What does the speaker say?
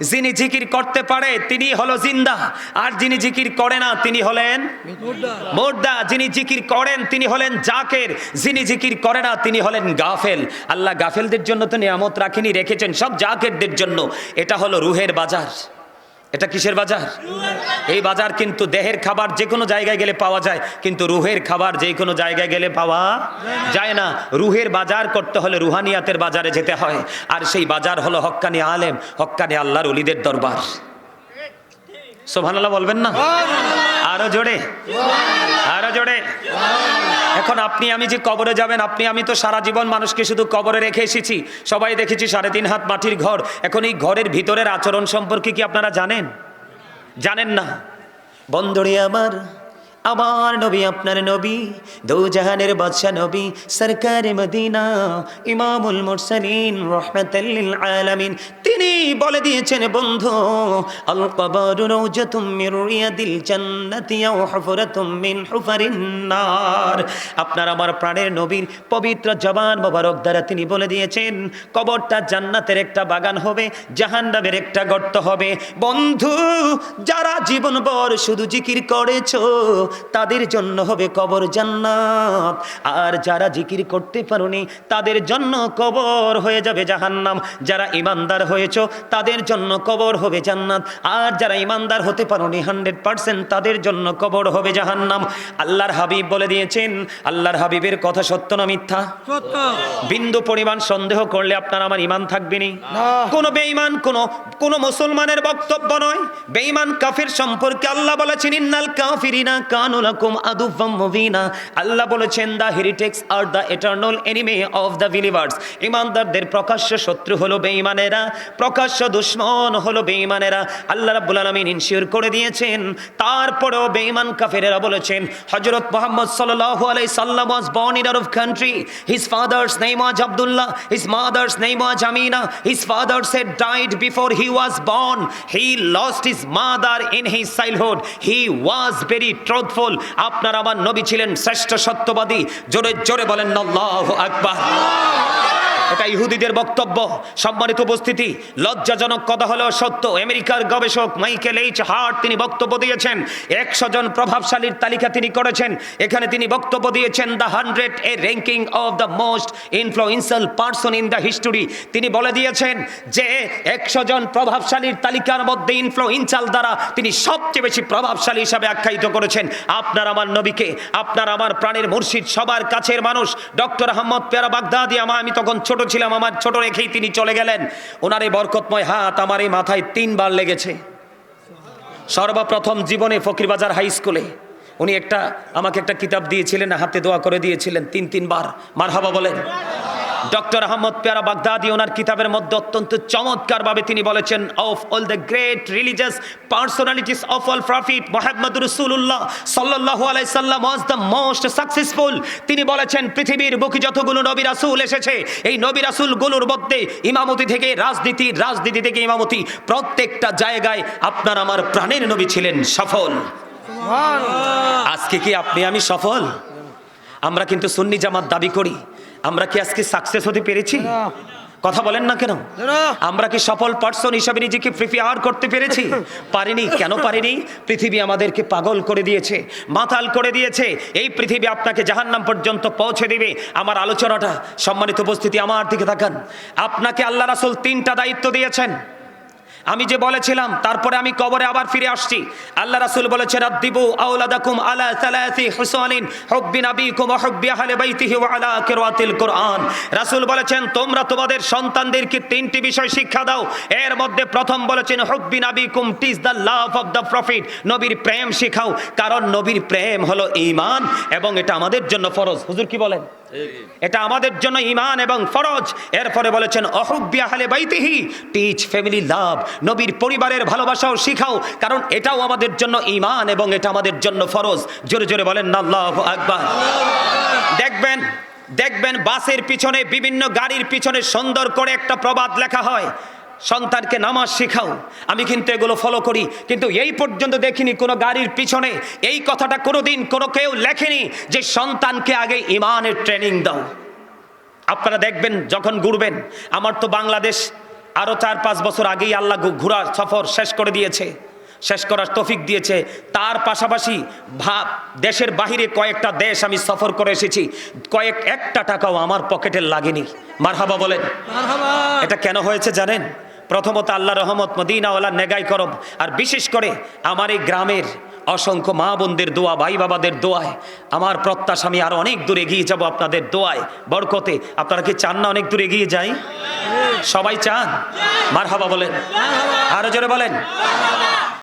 যিনি জিকির করতে পারে তিনি হলো জিন্দা। আর যিনি জিকির করে না তিনি হলেন মোর্দা। যিনি জিকির করেন তিনি হলেন জাকের। যিনি জিকির করে না তিনি হলেন গাফেল। আল্লাহ গাফেলদের জন্য তো নিয়ামত রাখিনি রেখেছেন সব জাকেরদের জন্য। এটা হলো রুহের বাজার। এটা কিসের বাজার? এই বাজার কিন্তু দেহের খাবার যে কোনো জায়গায় গেলে পাওয়া যায় কিন্তু রুহের খাবার যে কোনো জায়গায় গেলে পাওয়া যায় না। রুহের বাজার করতে হলে রুহানিয়াতের বাজারে যেতে হয়। আর সেই বাজার হলো হক্কানি আলেম হক্কানি আল্লাহর অলিদের দরবার। সোভানাল্লাহ বলবেন না? আরও জোরে। আরও জোরে। এখন আপনি, আমি যে কবরে যাবেন, আপনি, আমি তো সারা জীবন মানুষকে শুধু কবরে রেখে এসেছি। সবাই দেখেছি সাড়ে তিন হাত মাটির ঘর। এখন এই ঘরের ভিতরের আচরণ সম্পর্কে কি আপনারা জানেন? জানেন না? বন্ধরে আমার আমার নবী, আপনার নবী দো জাহানের বাদশা নবী, সরকার মদিনা, ইমামুল মুরসালিন রহমাতাল্লিল আলামিন। তিনি বলে দিয়েছেন, বন্ধু, আল কবর রওজাতুম মির রিয়াদিল জান্নাতি আও হুফরাতুম মিন হুফারিন নার। আপনার আমার প্রাণের নবীর পবিত্র জবান মোবারক দ্বারা তিনি বলে দিয়েছেন, কবরটা জান্নাতের একটা বাগান হবে, জাহান্নামের একটা গর্ত হবে। বন্ধু, যারা জীবনভর শুধু জিকির করেছ তাদের জন্য হবে কবর জান্নাত। আর যারা জিকির করতে পারোনি তাদের জন্য কবর হয়ে যাবে জাহান্নাম। যারা ইমানদার হয়েছো তাদের জন্য কবর হবে জান্নাত। আর যারা ইমানদার হতে পারোনি হান্ড্রেড পার্সেন্ট তাদের জন্য কবর হবে জাহান্নাম। আল্লাহর হাবিব বলে দিয়েছেন আল্লাহর হাবিবের কথা সত্য না মিথ্যা? বিন্দু পরিমাণ সন্দেহ করলে আপনার আমার ইমান থাকবে নি। কোন বেঈমান কোনো কোন মুসলমানের বক্তব্য নয়। বেঈমান কাফির সম্পর্কে আল্লাহ বলেছেন ইন্নাল কাফিরিনা কানুলাকুম আদুফাম মুবিনা। আল্লাহ বলেছেন the heretics are the eternal enemy of the believers ইমানদারদের প্রকাশ্য শত্রু হলো বেঈমানেরা, প্রকাশ্য দুশ্মন হলো বেঈমানেরা। আল্লাহ রাব্বুল আলামিন ইনশিওর করে দিয়েছেন। তারপরেও বেঈমান কাফিরেরা বলেছেন, হযরত মুহাম্মদ সাল্লাল্লাহু আলাইহি সাল্লাম born in out of country. His father's name was Abdullah. His mother's name was Amina. His father said died before he was born. He lost his mother in his childhood. He was very truthful. আপনার আমার নবী ছিলেন শ্রেষ্ঠ সত্যবাদী। জোরে জোরে বলেন আল্লাহু আকবার। এটা ইহুদিদের বক্তব্য। সম্মানিত উপস্থিতি, লজ্জাজনক কথা হলো সত্য। আমেরিকার গবেষক মাইকেল এইচ হার্ট তিনি বক্তব্য দিয়েছেন। একশো জন প্রভাবশালীর তালিকা তিনি করেছেন। এখানে তিনি বক্তব্য দিয়েছেন the hundred, a ranking of the most influential person in the history. তিনি বলে দিয়েছেন যে, একশো জন প্রভাবশালীর তালিকার মধ্যে ইনফ্লুয়েন্সাল দ্বারা তিনি সবচেয়ে বেশি প্রভাবশালী হিসাবে আখ্যায়িত করেছেন। আপনার আমার নবীকে, আপনার আমার প্রাণের মুর্শিদ, সবার কাছের মানুষ, ডক্টর আহমদ পেয়ারা বাগদাদি, আমা আমি তখন ছোট ছিলাম, আমার ছোট রেখেই তিনি চলে গেলেন। ওনার এই বরকতময় হাত আমার এই মাথায় তিনবার লেগেছে। সর্বপ্রথম জীবনে ফকিরবাজার হাই স্কুলে উনি একটা, আমাকে একটা কিতাব দিয়েছিলেন, হাতে দোয়া করে দিয়েছিলেন, তিন, তিনবার, মারহাবা বলেন। ডক্টর আহমদ পেয়ারা বাগদাদি ওনার কিতাবের মধ্যে অত্যন্ত চমৎকারভাবে তিনি বলেছেন of all the great religious personalities of all prophet Muhammad রসুল্লাহ সাল্লাহ আলাই সাল্লাম ওয়াজ দ্য মোস্ট সাকসেসফুল তিনি বলেছেন পৃথিবীর বুকে যতগুলো নবী রাসুল এসেছে এই নবী রাসুলগুলোর মধ্যে ইমামতি থেকে রাজনীতি রাজনীতি থেকে ইমামতি প্রত্যেকটা জায়গায় আপনার আমার প্রাণের নবী ছিলেন সফল। আজকে কি আপনি আমি সফল? আমরা কিন্তু সুন্নি জামাত দাবি করি। আমরা কি আজকে সাকসেস হতে পেরেছি? কথা বলেন না কেন? আমরা কি সফল পার্সন হিসাবে নিজেকে প্রিপেয়ার করতে পেরেছি? পারিনি। কেন পারিনি? পৃথিবী আমাদেরকে পাগল করে দিয়েছে মাতাল করে দিয়েছে। এই পৃথিবী আপনাকে জাহান্নাম পর্যন্ত পৌঁছে দিবে। আমার আলোচনাটা সম্মানিত উপস্থিতি আমার দিকে তাকান। আপনাকে আল্লাহ রাসুল তিনটা দায়িত্ব দিয়েছেন। আমি যে বলেছিলাম, তারপরে আমি কবরে আবার ফিরে আসছি। আল্লাহ রাসুল বলেছেন আদিবু আওলাদাকুম আলা সালাসি হুসানিন, হুব্বি নাবিকুম ওয়া হুব্বি আহলি বাইতিহি ওয়া আলা কিরাতিল কোরআন। রাসুল বলেছেন, তোমরা তোমাদের সন্তানদেরকে তিনটি বিষয় শিক্ষা দাও। এর মধ্যে প্রথম বলেছেন, হুব্বি নাবিকুম teach the love of the prophet. নবীর প্রেম শিখাও, কারণ নবীর প্রেম হলো ঈমান এবং এটা আমাদের জন্য ফরজ। হুজুর কি বলেন? এটা আমাদের জন্য ইমান এবং ফরজ। এরপরে বলেছেন অহুব্বি আহলে বাইতিহি টিচ ফ্যামিলি লাভ। নবীর পরিবারের ভালোবাসাও শিখাও, কারণ এটাও আমাদের জন্য ইমান এবং এটা আমাদের জন্য ফরজ। জোরে জোরে বলেন, আল্লাহু দেখবেন দেখবেন বাসের পিছনে বিভিন্ন গাড়ির পিছনে সুন্দর করে একটা প্রবাদ লেখা হয়, সন্তানকে নামাজ শেখাও। আমি কিন্তু এগুলো ফলো করি, কিন্তু এই পর্যন্ত দেখিনি কোনো গাড়ির পিছনে। এই কথাটা কোনোদিন কোনো কেউ লেখেনি যে সন্তানকে আগে ইমানের ট্রেনিং দাও। আপনারা দেখবেন যখন ঘুরবেন, আমার তো বাংলাদেশ আরও চার পাঁচ বছর আগেই আল্লাহ ঘুরা ঘোরা সফর শেষ করে দিয়েছে শেষ করার তফিক দিয়েছে। তার পাশাপাশি ভাব দেশের বাহিরে কয়েকটা দেশ আমি সফর করে এসেছি। কয়েক একটা টাকাও আমার পকেটে লাগেনি। মারহাবা বলেন। এটা কেন হয়েছে জানেন? প্রথমত আল্লাহ রহমত মদিনাওয়ালা নেগাই করব। আর বিশেষ করে আমার এই গ্রামের অসংখ্য মা বোনদের দোয়া, ভাই বাবাদের দোয়ায়। আমার প্রত্যাশা, আমি আরও অনেক দূরে এগিয়ে যাব আপনাদের দোয়ায়, বরকতে। আপনারা কি চান না অনেক দূর এগিয়ে যাই? সবাই চান? মার হাবা বলেন। আরও জোরে বলেন।